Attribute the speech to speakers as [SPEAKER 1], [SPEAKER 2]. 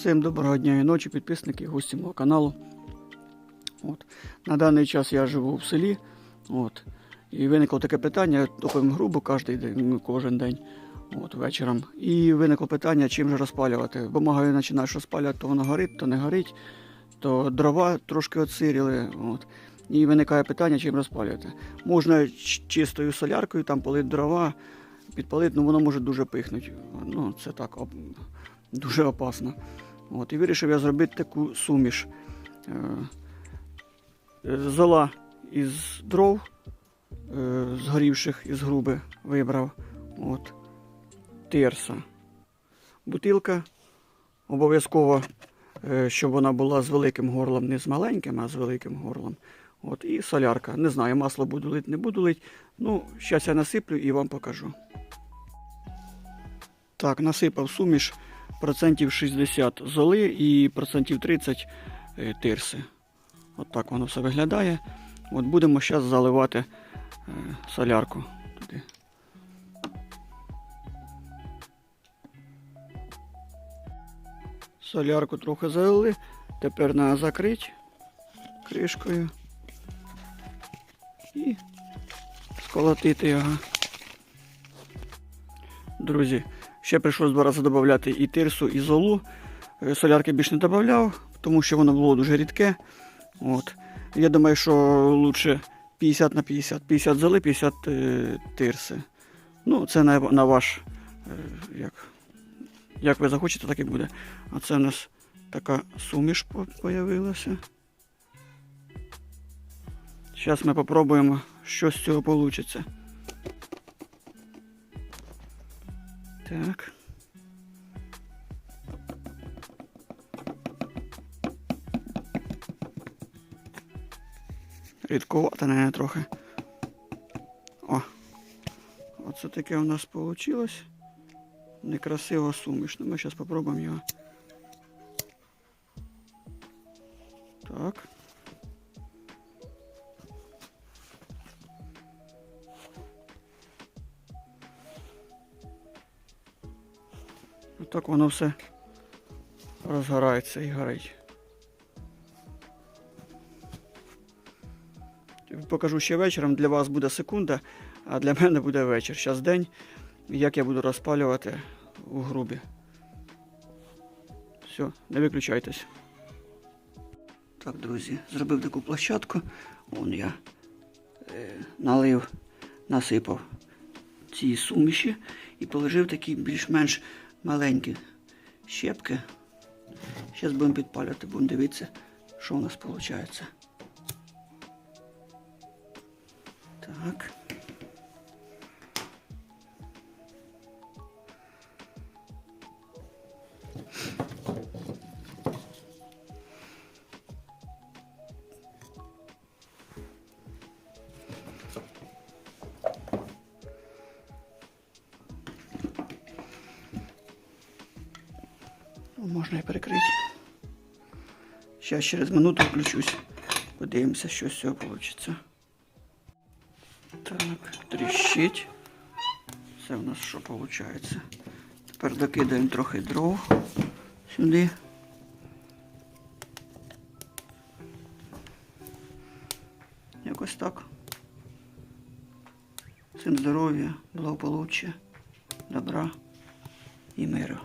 [SPEAKER 1] Всім доброго дня і ночі, підписники, гості мого каналу. От. На даний час я живу в селі. От. І виникло таке питання, топимо грубо кожен день, кожен день от, вечором. І виникло питання, чим же розпалювати. Бумагою починаєш розпалювати, то воно горить, то не горить, то дрова трошки отсиріли. От. І виникає питання, чим розпалювати. Можна чистою соляркою там полити дрова, підпалити, але воно може дуже пихнути. Ну, це так дуже опасно. От, і вирішив я зробити таку суміш. Е, Зола із дров, е, згорівших із груби вибрав. От, тирса. Бутилка. Обов'язково, е, щоб вона була з великим горлом, не з маленьким, а з великим горлом. От, і солярка. Не знаю, масло буду лити, не буду лити. Ну, зараз я насиплю і вам покажу. Так, насипав суміш процентів 60 золи і процентів 30 е, тирси. От так воно все виглядає. От будемо зараз заливати е, солярку туди. Солярку трохи залили. Тепер треба закрити кришкою і сколотити його. Друзі, ще прийшлось два рази додати і тирсу, і золу. Е, Солярки більше не додавав, тому що воно було дуже рідке. От. Я думаю, що лучше 50 на 50. 50 золи, 50 е, тирси. Ну, це на, на ваш, е, як, як ви захочете, так і буде. А це у нас така суміш появилася. Зараз ми попробуємо, що з цього вийде. Так. Рідкувато, наверное, трохи. О. Оце таке у нас вийшло. Некрасиво суміш. Ну, ми зараз спробуємо його. Так. Отак воно все розгорається і горить. Покажу ще вечором. Для вас буде секунда, а для мене буде вечір. Зараз день. Як я буду розпалювати у грубі. Все, не виключайтесь. Так, друзі, зробив таку площадку. Вон я е, налив, насипав ці суміші і положив такі більш-менш маленькі щепки. Зараз будемо підпалювати, будемо дивитися, що у нас виходить. Так. Можна і перекрити. Зараз через минуту включусь. Подивимося, що з цього вийде. Так, тріщить. Це у нас що виходить? Тепер докидаємо трохи дров сюди. Якось так. Всім здоров'я, благополуччя, добра і миру.